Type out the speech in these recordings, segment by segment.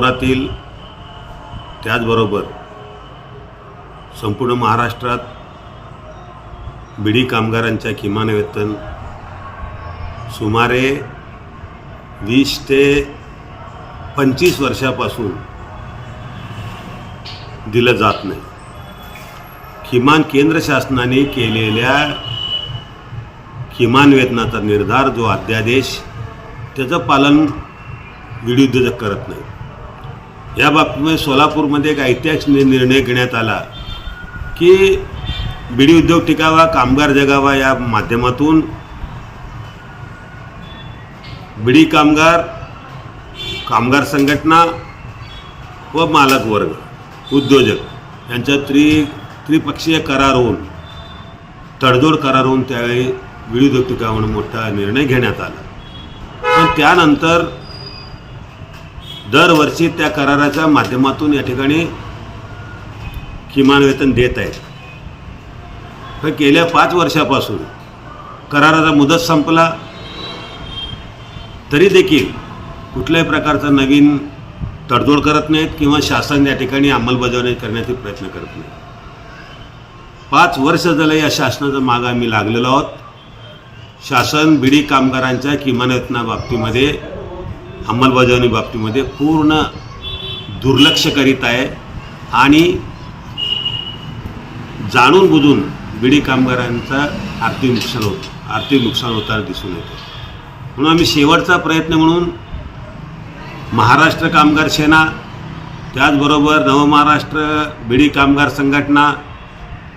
नागपुरातील त्याचबरोबर संपूर्ण महाराष्ट्रात बिडी कामगारांच्या किमान वेतन सुमारे वीस ते पंचवीस वर्षापासून दिलं जात नाही. किमान केंद्र शासनाने केलेल्या किमान वेतनाचा निर्धार जो अध्यादेश त्याचं पालन विडी उद्योजक करत नाही या बाबतीमध्ये सोलापूरमध्ये एक ऐतिहासिक निर्णय घेण्यात आला की बिडी उद्योग टिकावा कामगार जगावा या माध्यमातून बिडी कामगार कामगार संघटना व मालक वर्ग उद्योजक यांच्या त्रि त्रिपक्षीय करार होऊन तडजोड करार होऊन त्यावेळी बिडी उद्योग टिकावा म्हणून मोठा निर्णय घेण्यात आला. पण त्यानंतर दरवर्षी त्या कराराच्या माध्यमातून या ठिकाणी किमान वेतन देत आहेत. पण गेल्या पाच वर्षापासून कराराचा मुदत संपला तरी देखील कुठल्याही प्रकारचा नवीन तडजोड करत नाहीत किंवा शासन या ठिकाणी अंमलबजावणी करण्याचे प्रयत्न करत नाही पाच वर्ष झालं या शासनाचा मागं आम्ही लागलेलो आहोत. शासन बिडी कामगारांच्या किमान वेतनाबाबतीमध्ये अंमलबजावणी बाबतीमध्ये पूर्ण दुर्लक्ष करीत आहे आणि जाणून बुजून बिडी कामगारांचा आर्थिक नुकसान होत आर्थिक नुकसान होताना दिसून येतं. म्हणून आम्ही शेवटचा प्रयत्न म्हणून महाराष्ट्र कामगार सेना त्याचबरोबर नवमहाराष्ट्र बिडी कामगार संघटना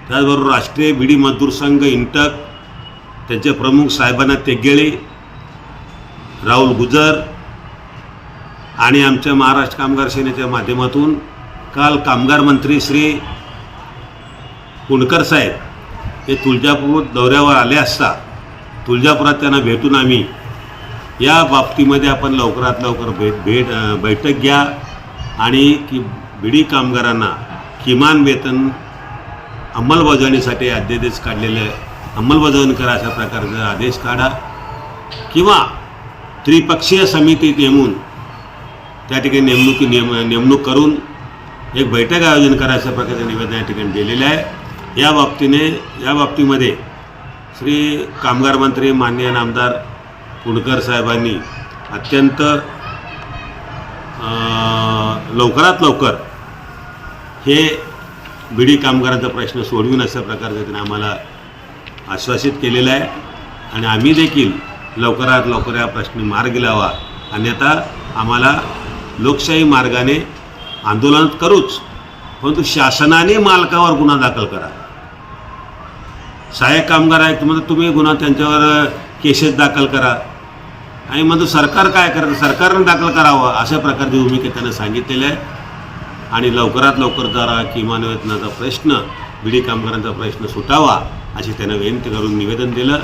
त्याचबरोबर राष्ट्रीय बिडी मजदूर संघ इंटक त्यांचे प्रमुख साहेबांना तेगेळे राहुल गुजर आणि आमच्या महाराष्ट्र कामगार सेनेच्या माध्यमातून काल कामगार मंत्री श्री कुणकर साहेब हे तुळजापूर दौऱ्यावर आले असता तुळजापुरात त्यांना भेटून आम्ही या बाबतीमध्ये आपण लवकरात लवकर भेट भेट बैठक घ्या आणि की बिडी कामगारांना किमान वेतन अंमलबजावणीसाठी अध्यादेश काढलेले अंमलबजावणी करा अशा प्रकारचा आदेश काढा. किंवा त्रिपक्षीय समिती नेमून त्या ठिकाणी नेमणुकी नेम नेमणूक करून एक बैठक आयोजन करा अशा प्रकारचं निवेदन या ठिकाणी दिलेलं आहे. या बाबतीने या बाबतीमध्ये श्री कामगार मंत्री माननीय नामदार कुणकर साहेबांनी अत्यंत लवकरात लवकर हे बिडी कामगारांचा प्रश्न सोडवून अशा प्रकारचं त्यांनी आम्हाला आश्वासित केलेलं आहे. आणि आम्ही देखील लवकरात लवकर या प्रश्नी मार्ग लावा. अन्यथा आम्हाला लोकशाही मार्गाने आंदोलन करूच परंतु शासनाने मालकावर गुन्हा दाखल करा. सहाय्यक कामगार आहेत म्हणजे तुम्ही गुन्हा त्यांच्यावर केसेस दाखल करा. आणि म्हणजे सरकार काय करतं सरकारनं दाखल करावं अशा प्रकारची भूमिका त्यांना सांगितलेली आहे. आणि लवकरात लवकर जरा किमान वेतनाचा प्रश्न बिडी कामगारांचा प्रश्न सुटावा अशी त्यांना विनंती करून निवेदन दिलं.